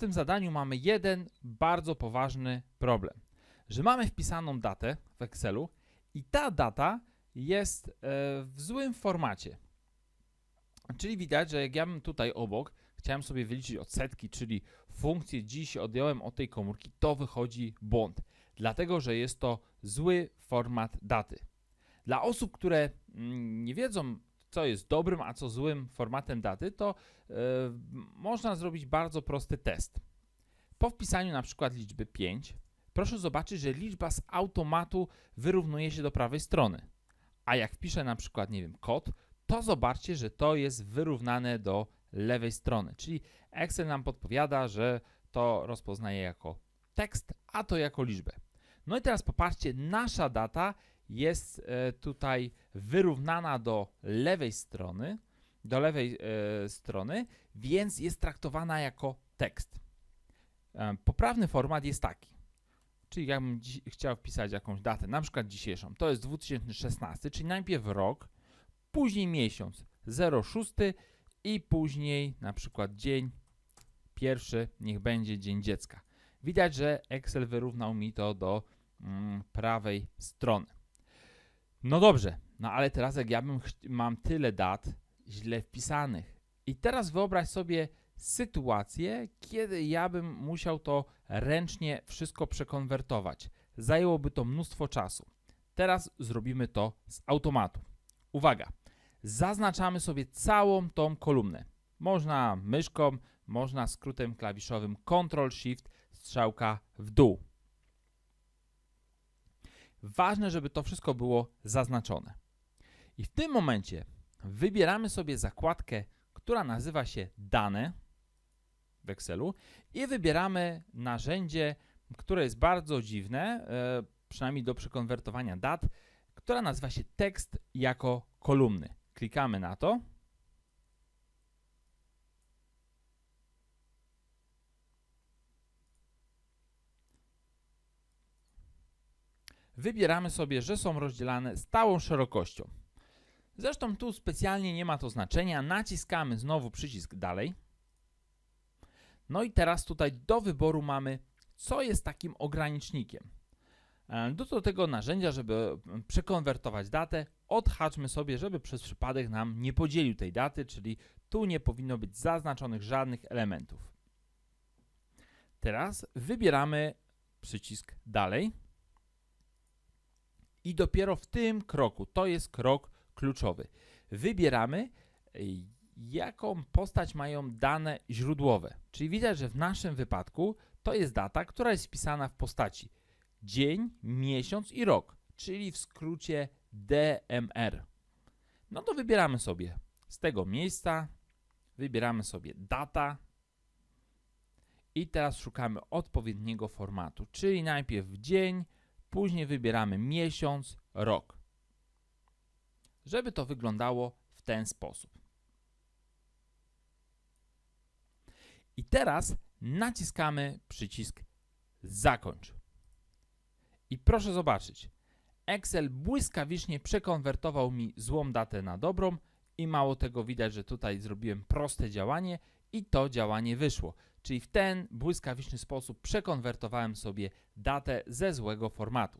tym zadaniu mamy jeden bardzo poważny problem. Że mamy wpisaną datę w Excelu i ta data jest e, w złym formacie. Czyli widać, że jak ja bym tutaj obok chciałem sobie wyliczyć odsetki, czyli funkcję dziś odjąłem od tej komórki, to wychodzi błąd. Dlatego, że jest to zły format daty. Dla osób, które mm, nie wiedzą, co jest dobrym, a co złym formatem daty, to e, można zrobić bardzo prosty test. Po wpisaniu na przykład liczby 5, proszę zobaczyć, że liczba z automatu wyrównuje się do prawej strony. A jak wpiszę na przykład, nie wiem, kod, to zobaczcie, że to jest wyrównane do lewej strony. Czyli Excel nam podpowiada, że to rozpoznaje jako tekst, a to jako liczbę. No i teraz popatrzcie, nasza data jest e, tutaj wyrównana do lewej strony, do lewej e, strony, więc jest traktowana jako tekst. E, poprawny format jest taki. Czyli jakbym dzi- chciał wpisać jakąś datę, na przykład dzisiejszą, to jest 2016, czyli najpierw rok, później miesiąc 06 i później na przykład dzień pierwszy, niech będzie dzień dziecka. Widać, że Excel wyrównał mi to do mm, prawej strony. No dobrze, no ale teraz jak ja bym mam tyle dat źle wpisanych i teraz wyobraź sobie sytuację, kiedy ja bym musiał to ręcznie wszystko przekonwertować. Zajęłoby to mnóstwo czasu. Teraz zrobimy to z automatu. Uwaga, zaznaczamy sobie całą tą kolumnę. Można myszką, można skrótem klawiszowym Ctrl-Shift, strzałka w dół. Ważne, żeby to wszystko było zaznaczone. I w tym momencie wybieramy sobie zakładkę, która nazywa się Dane w Excelu i wybieramy narzędzie, które jest bardzo dziwne, e, przynajmniej do przekonwertowania dat, która nazywa się tekst jako kolumny. Klikamy na to. Wybieramy sobie, że są rozdzielane stałą szerokością. Zresztą tu specjalnie nie ma to znaczenia. Naciskamy znowu przycisk dalej. No i teraz tutaj do wyboru mamy, co jest takim ogranicznikiem. E, Do, tego narzędzia, żeby przekonwertować datę, odhaczmy sobie, żeby przez przypadek nam nie podzielił tej daty, czyli tu nie powinno być zaznaczonych żadnych elementów. Teraz wybieramy przycisk dalej i dopiero w tym kroku, to jest krok kluczowy, wybieramy y, jaką postać mają dane źródłowe. Czyli widać, że w naszym wypadku to jest data, która jest wpisana w postaci. Dzień, miesiąc i rok, czyli w skrócie DMR. No to wybieramy sobie z tego miejsca, wybieramy sobie data. I teraz szukamy odpowiedniego formatu, czyli najpierw dzień, później wybieramy miesiąc, rok. Żeby to wyglądało w ten sposób. I teraz naciskamy przycisk zakończ. I proszę zobaczyć, Excel błyskawicznie przekonwertował mi złą datę na dobrą i mało tego widać, że tutaj zrobiłem proste działanie i to działanie wyszło. Czyli w ten błyskawiczny sposób przekonwertowałem sobie datę ze złego formatu.